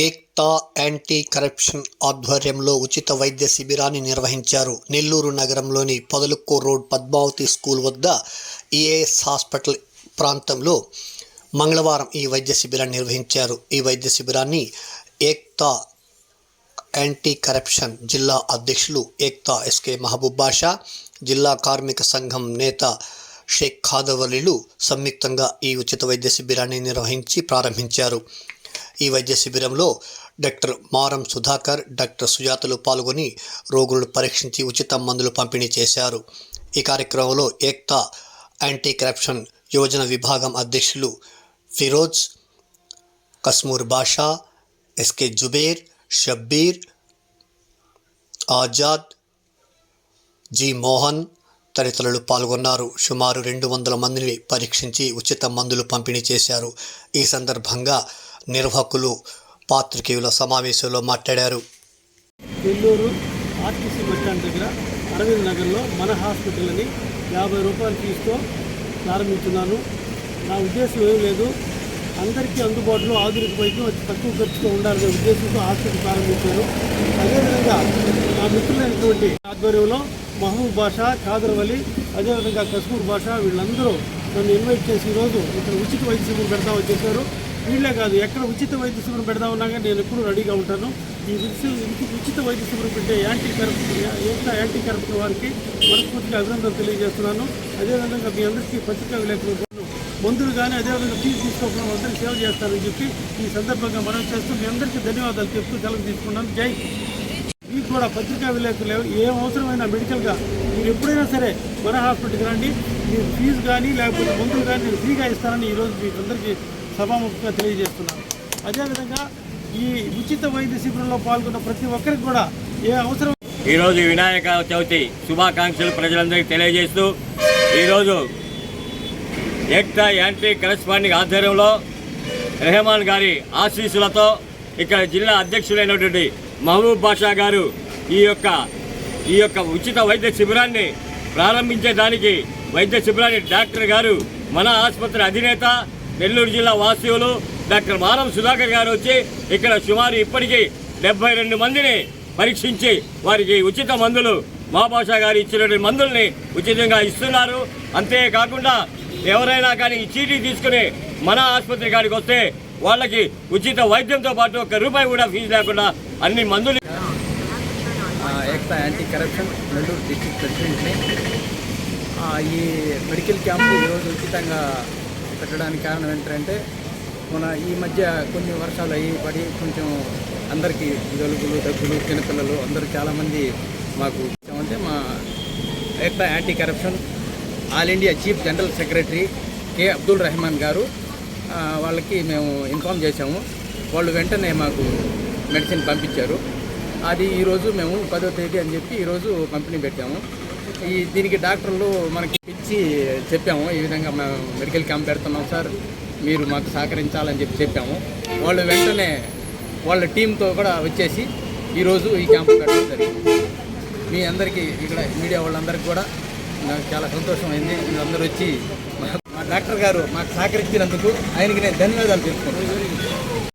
Ekta anti corruption ఆధ్వర్యంలో ఉచిత వైద్య శిబిరాన్ని నిర్వహించారు. నెల్లూరు నగరంలోని పొదలుక్కో రోడ్ పద్మావతి స్కూల్ వద్ద ఈఏఎస్ హాస్పిటల్ ప్రాంతంలో మంగళవారం ఈ వైద్య శిబిరాన్ని నిర్వహించారు. ఈ వైద్య శిబిరాన్ని ఏక్తా యాంటీ కరప్షన్ జిల్లా అధ్యక్షులు ఏక్తా ఎస్కే మహబూబ్ బాషా జిల్లా కార్మిక సంఘం నేత షేక్ ఖాదవలీలు సంయుక్తంగా ఈ ఉచిత వైద్య శిబిరాన్ని నిర్వహించి ప్రారంభించారు. ఈ వైద్య శిబిరంలో డాక్టర్ మారం సుధాకర్ డాక్టర్ సుజాతలు పాల్గొని రోగులను పరీక్షించి ఉచిత మందులు పంపిణీ చేశారు. ఈ కార్యక్రమంలో ఏక్తా యాంటీ కరప్షన్ యోజన విభాగం అధ్యక్షులు ఫిరోజ్ కస్మూర్ బాషా ఎస్కే జుబేర్ షబ్బీర్ ఆజాద్ జి మోహన్ తదితరులు పాల్గొన్నారు. సుమారు రెండు వందల మందిని పరీక్షించి ఉచిత మందులు పంపిణీ చేశారు. ఈ సందర్భంగా నిర్వాహకులు పాత్రికేయుల సమావేశంలో మాట్లాడారు. నెల్లూరు ఆర్టీసీ బస్ స్టాండ్ దగ్గర అరవింద్ నగర్లో మన హాస్పిటల్ అని యాభై రూపాయల ఫీజుతో ప్రారంభించున్నాను. నా ఉద్దేశం ఏం లేదు. అందరికీ అందుబాటులో ఆధునిక వైద్యం తక్కువ ఖర్చుతో ఉండాలనే ఉద్దేశంతో హాస్పిటల్ ప్రారంభించారు అదేవిధంగా నా మిత్రులైనటువంటి ఆధ్వర్యంలో మహబూబ్ భాష ఖాదర్ వలి అదేవిధంగా కస్మూర్ భాష వీళ్ళందరూ నన్ను ఇన్వైట్ చేసి ఈరోజు ఇక్కడ ఉచిత వైద్య శిబిరం పెడతామని చెప్పారు. వీళ్ళే కాదు ఎక్కడ ఉచిత వైద్య శిబిరం పెడదామన్నా కానీ నేను ఎప్పుడూ రెడీగా ఉంటాను. ఈ ఉచిత ఉచిత వైద్య శిబిరం పెట్టే యాంటీ కరప్షన్ ఏదైనా యాంటీ కరప్షన్ వారికి మనస్ఫూర్తిగా అభినందనలు తెలియజేస్తున్నాను. అదేవిధంగా మీ అందరికీ పత్రికా విలేకరులు మందులు కానీ అదేవిధంగా ఫీజు తీసుకోకుండా అందరికీ సేవ చేస్తారని చెప్పి ఈ సందర్భంగా మనం చేస్తూ మీ అందరికీ ధన్యవాదాలు చెప్తూ సెలవు తీసుకున్నాను. జై మీకు కూడా పత్రికా విలేకరులు ఏం అవసరమైనా మెడికల్గా మీరు ఎప్పుడైనా సరే మన హాస్పిటల్కి రండి. మీరు ఫీజు కానీ లేకపోతే మందులు కానీ నేను ఫ్రీగా ఇస్తానని ఈరోజు మీకు అందరికీ సభాముఖంగా తెలియజేస్తున్నాను. అదేవిధంగా ఈ ఉచిత వైద్య శిబిరంలో పాల్గొన్న ప్రతి ఒక్కరికి కూడా ఏ అవసరం ఈరోజు వినాయక చవితి శుభాకాంక్షలు ప్రజలందరికీ తెలియజేస్తూ ఈరోజు ఏక్తా యాంటీ కరస్పాండింగ్ ఆధ్వర్యంలో రెహమాన్ గారి ఆశీస్సులతో ఇక్కడ జిల్లా అధ్యక్షుడైనటువంటి మహబూబ్ బాషా గారు ఈ యొక్క ఈ యొక్క ఉచిత వైద్య శిబిరాన్ని ప్రారంభించే దానికి వైద్య శిబిరాన్ని డాక్టర్ గారు మన ఆసుపత్రి అధినేత నెల్లూరు జిల్లా వాస్తవ్యులు డాక్టర్ మారం సుధాకర్ గారు వచ్చి ఇక్కడ సుమారు ఇప్పటికీ డెబ్బై రెండు మందిని పరీక్షించి వారికి ఉచిత మందులు మా భాష గారు ఇచ్చినటువంటి మందుల్ని ఉచితంగా ఇస్తున్నారు. అంతేకాకుండా ఎవరైనా కానీ ఈ చీటీ తీసుకుని మన ఆసుపత్రి కాడికి వస్తే వాళ్ళకి ఉచిత వైద్యంతో పాటు ఒక్క రూపాయి కూడా ఫీజు లేకుండా అన్ని మందులు యాంటీ కరప్షన్ నెల్లూరు డిస్టిక్ ప్రెసిడెంట్ని. ఈ మెడికల్ క్యాంపు ఈరోజు ఉచితంగా పెట్టడానికి కారణం ఏంటంటే మన ఈ మధ్య కొన్ని వర్షాలు అయ్యి పడి కొంచెం అందరికీ జలుబులు దగ్గులు చిన్నపిల్లలు అందరూ చాలామంది మాకు అంటే మా ఎట్లా anti corruption all India chief general secretary K. Abdul Rehman గారు వాళ్ళకి మేము ఇన్ఫామ్ చేశాము. వాళ్ళు వెంటనే మాకు మెడిసిన్ పంపించారు. అది ఈరోజు మేము పదో తేదీ అని చెప్పి ఈరోజు పంపిణీ పెట్టాము. ఈ దీనికి డాక్టర్లు మనకి ఇచ్చి చెప్పాము ఈ విధంగా మేము మెడికల్ క్యాంప్ పెడుతున్నాం సార్ మీరు మాకు సహకరించాలని చెప్పి చెప్పాము. వాళ్ళు వెంటనే వాళ్ళ టీంతో కూడా వచ్చేసి ఈరోజు ఈ క్యాంప్ పెట్టడం జరిగింది. మీ అందరికీ ఇక్కడ మీడియా వాళ్ళందరికీ కూడా నాకు చాలా సంతోషమైంది. మీరందరూ వచ్చి మా డాక్టర్ గారు మాకు సహకరించినందుకు ఆయనకి నేను ధన్యవాదాలు తెలుపుకుంటున్నాను